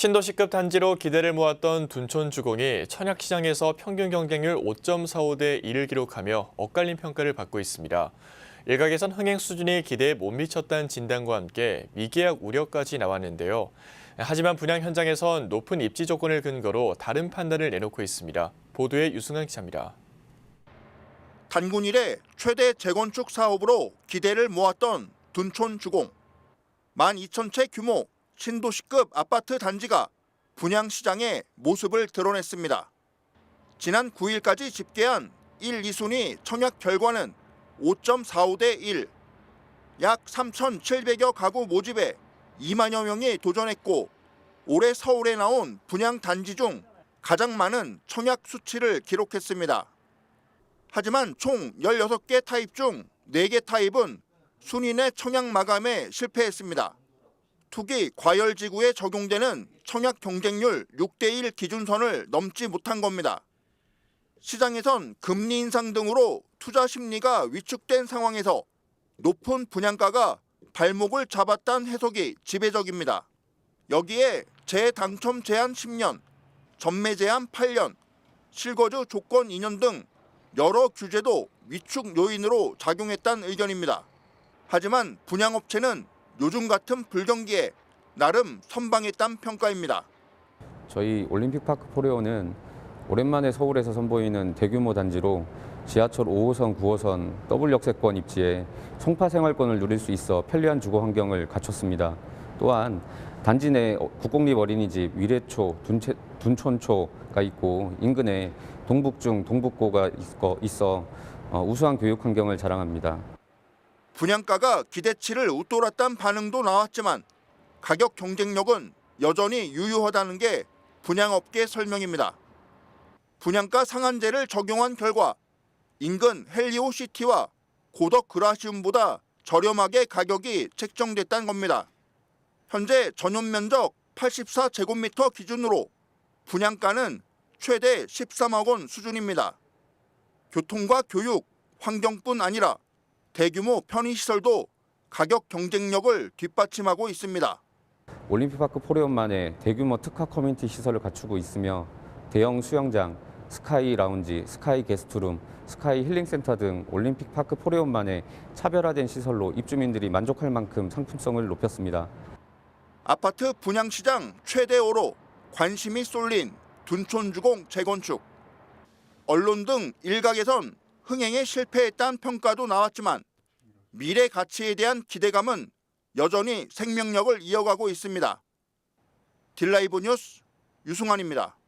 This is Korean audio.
신도시급 단지로 기대를 모았던 둔촌주공이 천약시장에서 평균 경쟁률 5.45대 1을 기록하며 엇갈린 평가를 받고 있습니다. 일각에선 흥행 수준이 기대에 못 미쳤다는 진단과 함께 미계약 우려까지 나왔는데요. 하지만 분양 현장에선 높은 입지 조건을 근거로 다른 판단을 내놓고 있습니다. 보도에 유승환 기자입니다. 단군 이래 최대 재건축 사업으로 기대를 모았던 둔촌주공. 12,000채 규모 신도시급 아파트 단지가 분양 시장에 모습을 드러냈습니다. 지난 9일까지 집계한 1, 2순위 청약 결과는 5.45대 1. 약 3,700여 가구 모집에 2만여 명이 도전했고 올해 서울에 나온 분양 단지 중 가장 많은 청약 수치를 기록했습니다. 하지만 총 16개 타입 중 4개 타입은 순위 내 청약 마감에 실패했습니다. 투기 과열 지구에 적용되는 청약 경쟁률 6대1 기준선을 넘지 못한 겁니다. 시장에선 금리 인상 등으로 투자 심리가 위축된 상황에서 높은 분양가가 발목을 잡았다는 해석이 지배적입니다. 여기에 재당첨 제한 10년, 전매 제한 8년, 실거주 조건 2년 등 여러 규제도 위축 요인으로 작용했다는 의견입니다. 하지만 분양업체는 요즘 같은 불경기에 나름 선방했다는 평가입니다. 저희 올림픽파크 포레오는 오랜만에 서울에서 선보이는 대규모 단지로 지하철 5호선, 9호선 더블 역세권 입지에 송파 생활권을 누릴 수 있어 편리한 주거 환경을 갖췄습니다. 또한 단지 내 국공립 어린이집 위례초, 둔채, 둔촌초가 있고 인근에 동북중, 동북고가 있어 어, 우수한 교육 환경을 자랑합니다. 분양가가 기대치를 웃돌았다는 반응도 나왔지만 가격 경쟁력은 여전히 유효하다는 게 분양업계 설명입니다. 분양가 상한제를 적용한 결과 인근 헬리오 시티와 고덕 그라시움보다 저렴하게 가격이 책정됐다는 겁니다. 현재 전용 면적 84제곱미터 기준으로 분양가는 최대 13억 원 수준입니다. 교통과 교육, 환경뿐 아니라 대규모 편의시설도 가격 경쟁력을 뒷받침하고 있습니다. 올림픽파크 포레온만의 대규모 특화 커뮤니티 시설을 갖추고 있으며 대형 수영장, 스카이 라운지, 스카이 게스트룸, 스카이 힐링센터 등 올림픽파크 포레온만의 차별화된 시설로 입주민들이 만족할 만큼 상품성을 높였습니다. 아파트 분양시장 최대어로 관심이 쏠린 둔촌주공 재건축. 언론 등 일각에선 흥행에 실패했다는 평가도 나왔지만 미래 가치에 대한 기대감은 여전히 생명력을 이어가고 있습니다. 딜라이브 뉴스 유승환입니다.